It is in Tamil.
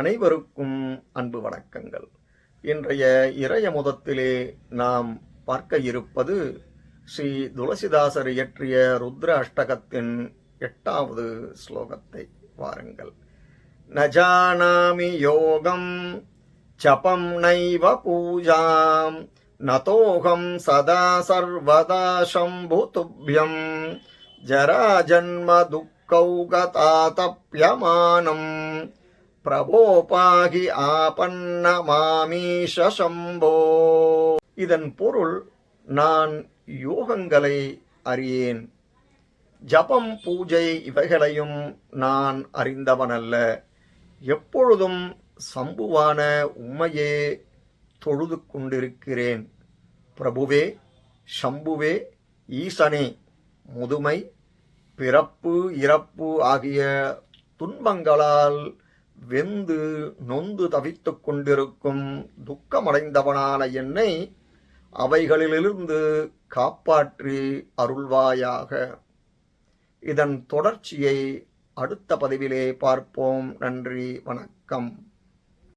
அனைவருக்கும் அன்பு வணக்கங்கள். இன்றைய இறைய முதத்திலே நாம் பார்க்க இருப்பது ஸ்ரீ துளசிதாசர் இயற்றிய ருத்ர அஷ்டகத்தின் எட்டாவது ஸ்லோகத்தை வாருங்கள். நஜானாமி யோகம் ஜபம் நைவ பூஜாம் நதோகம் சதா சர்வதா சம்பு துப்பியம் ஜராஜன்ம துக்கௌகதாதப்யமானம் பிரபோபாகி ஆபன்ன மாமீஷ சம்போ. இதன் பொருள் நான் யோகங்களை அறியேன். ஜபம் பூஜை இவைகளையும் நான் அறிந்தவனல்ல. எப்பொழுதும் சம்புவான உம்மையே தொழுது கொண்டிருக்கிறேன். பிரபுவே சம்புவே ஈசனே முதுமை பிறப்பு இறப்பு ஆகிய துன்பங்களால் வெந்து நொந்து தவித்துக் கொண்டிருக்கும் துக்கமடைந்தவனான என்னை அவைகளிலிருந்து காப்பாற்றி அருள்வாயாக. இதன் தொடர்ச்சியை அடுத்த பதிவிலே பார்ப்போம். நன்றி வணக்கம்.